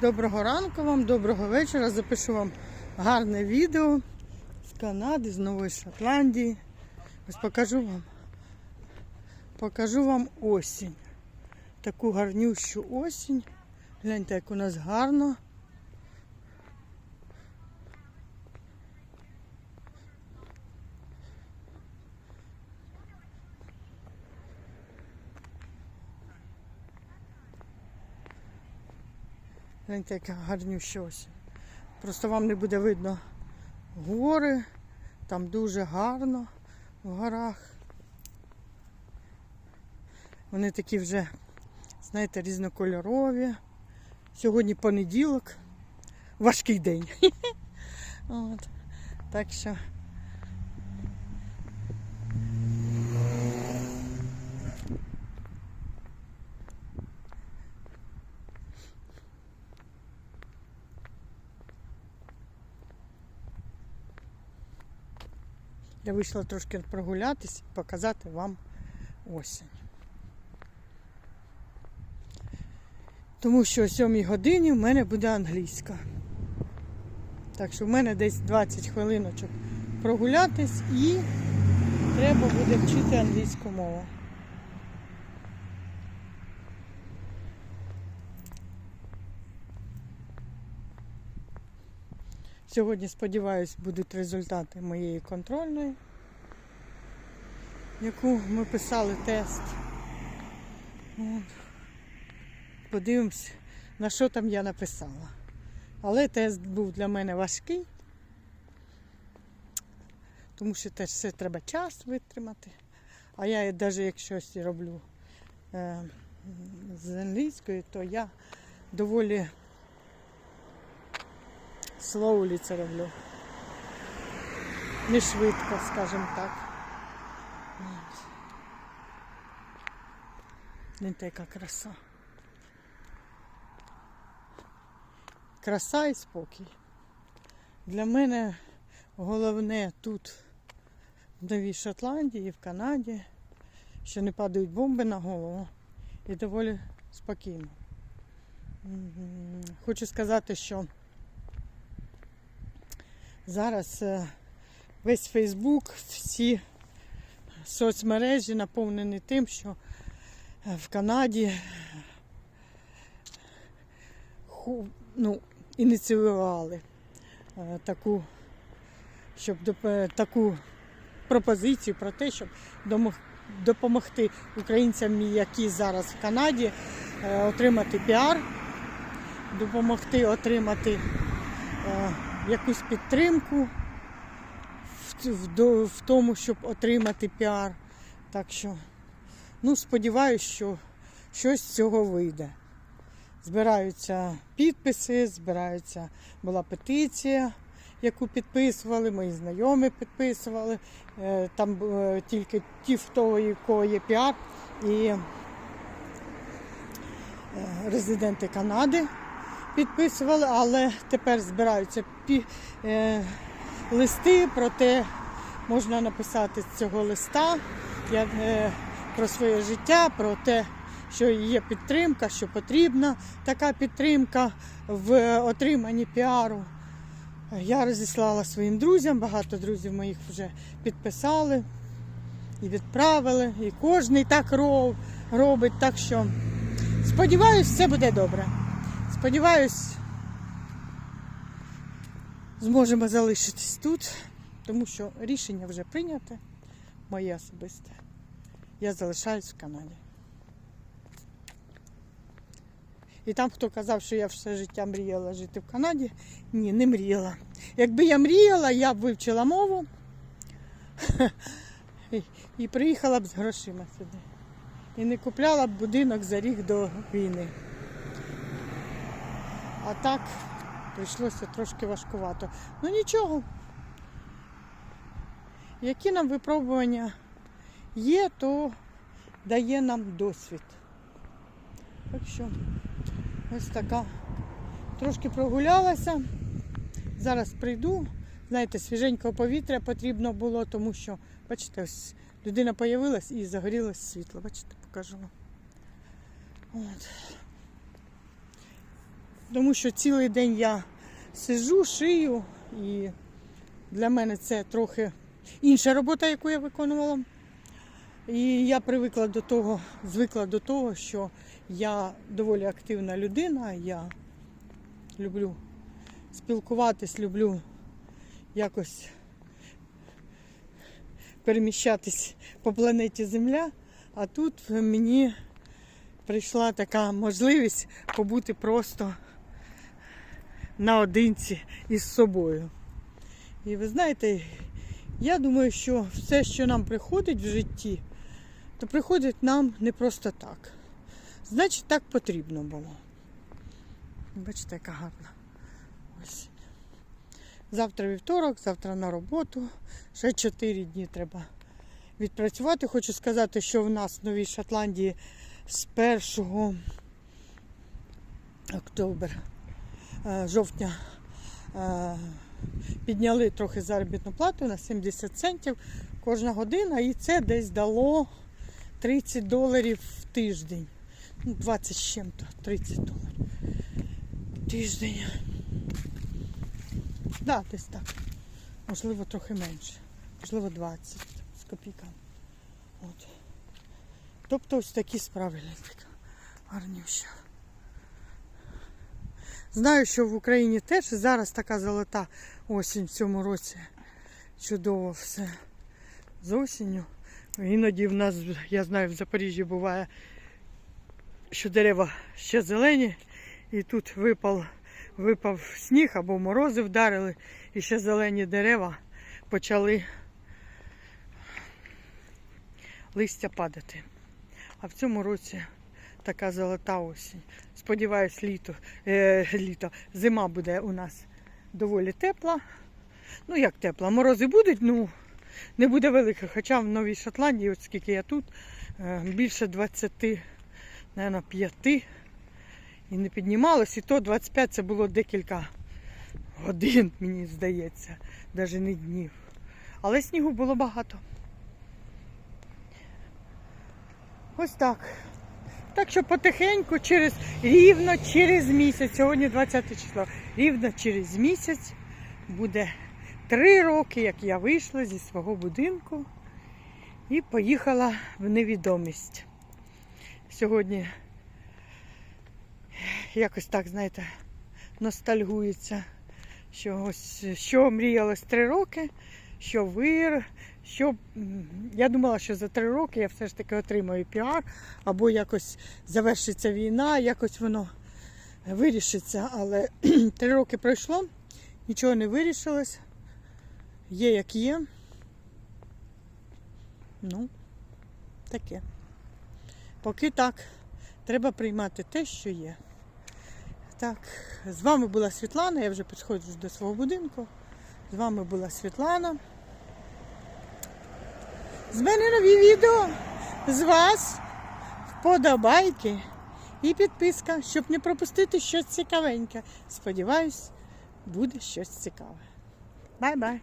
Доброго ранку вам, доброго вечора. Запишу вам гарне відео з Канади, з Нової Шотландії. Ось покажу вам. Покажу вам осінь. Таку гарнющу осінь. Гляньте, як у нас гарно. Гляньте, яка гарнюща осінь. Просто вам не буде видно гори. Там дуже гарно в горах. Вони такі вже, знаєте, різнокольорові. Сьогодні понеділок. Важкий день. От. Так що. Я вийшла трошки прогулятись і показати вам осінь. Тому що о 7 годині в мене буде англійська. Так що в мене десь 20 хвилиночок прогулятись і треба буде вчити англійську мову. Сьогодні, сподіваюсь, будуть результати моєї контрольної, яку ми писали тест. Подивимось, на що там я написала. Але тест був для мене важкий, тому що теж все треба час витримати. А я навіть якщо роблю е, з англійською, то я доволі слоулі це роблю. Не швидко, скажімо так. Гляньте, яка краса. Краса і спокій. Для мене головне тут, в Новій Шотландії, в Канаді, що не падають бомби на голову і доволі спокійно. Хочу сказати, що зараз е, весь Фейсбук, всі соцмережі наповнені тим, що е, в Канаді ху- ну, ініціювали е, таку, щоб таку пропозицію про те, щоб допомогти українцям, які зараз в Канаді, е, отримати піар, допомогти отримати е, якусь підтримку в, в, в тому, щоб отримати піар. Так що, ну, сподіваюся, що щось з цього вийде. Збираються підписи, збираються, була петиція, яку підписували, мої знайомі підписували. Е, Там е, тільки ті, у кого є піар, і е, резиденти Канади підписували, але тепер збираються пі- е, листи про те, можна написати з цього листа як, е, про своє життя, про те, що є підтримка, що потрібна така підтримка в отриманні піару. Я розіслала своїм друзям, багато друзів моїх вже підписали і відправили, і кожний так роб- робить. Так що сподіваюсь, все буде добре. Сподіваюсь, зможемо залишитись тут, тому що рішення вже прийняте, моє особисте. Я залишаюсь в Канаді. І там, хто казав, що я все життя мріяла жити в Канаді, ні, не мріяла. Якби я мріяла, я б вивчила мову і приїхала б з грошима сюди. І не купляла б будинок за рік до війни. А так прийшлося трошки важкувато. Ну нічого. Які нам випробування є, то дає нам досвід. Так що ось така. Трошки прогулялася. Зараз прийду. Знаєте, свіженького повітря потрібно було, тому що, бачите, ось людина з'явилась і загорілось світло. Бачите, покажу. От. Тому що цілий день я сижу, шию, і для мене це трохи інша робота, яку я виконувала. І я привикла до того, звикла до того, що я доволі активна людина, я люблю спілкуватись, люблю якось переміщатись по планеті Земля. А тут мені прийшла така можливість побути просто наодинці із собою. І ви знаєте, я думаю, що все, що нам приходить в житті, то приходить нам не просто так. Значить, так потрібно було. Бачите, яка гарна. Ось. Завтра вівторок, завтра на роботу. Ще 4 дні треба відпрацювати. Хочу сказати, що в нас в Новій Шотландії з 1 октября, жовтня е, підняли трохи заробітну плату на 70 центів кожна година, і це десь дало 30 доларів в тиждень. Ну, 20 з чим-то, 30 доларів. Тиждень. Да, десь так. Можливо, трохи менше. Можливо, 20 з копійками. От. Тобто ось такі справи Лінка. Гарнюща. Знаю, що в Україні теж зараз така золота осінь в цьому році. Чудово все. З осінню. Іноді в нас, я знаю, в Запоріжжі буває, що дерева ще зелені, і тут випав, випав сніг або морози вдарили, і ще зелені дерева почали листя падати. А в цьому році така золота осінь. Сподіваюсь, літо, е, літо, зима буде у нас доволі тепла. Ну як тепла, морози будуть, ну не буде великих. Хоча в Новій Шотландії, от скільки я тут, е, більше 20, мабуть, 5 і не піднімалось. І то 25 це було декілька годин, мені здається, навіть не днів. Але снігу було багато. Ось так. Так що потихеньку, через рівно через місяць, сьогодні 20 число, рівно через місяць буде три роки, як я вийшла зі свого будинку і поїхала в невідомість. Сьогодні якось так, знаєте, ностальгується, що ось що мріялось три роки, що вир, що я думала, що за три роки я все ж таки отримаю піар, або якось завершиться війна, якось воно вирішиться. Але три роки пройшло, нічого не вирішилось. Є як є. Ну, таке. Поки так, треба приймати те, що є. Так, з вами була Світлана, я вже підходжу до свого будинку. З вами була Світлана. З мене нові відео. З вас вподобайки і підписка, щоб не пропустити щось цікавеньке. Сподіваюсь, буде щось цікаве. Бай-бай!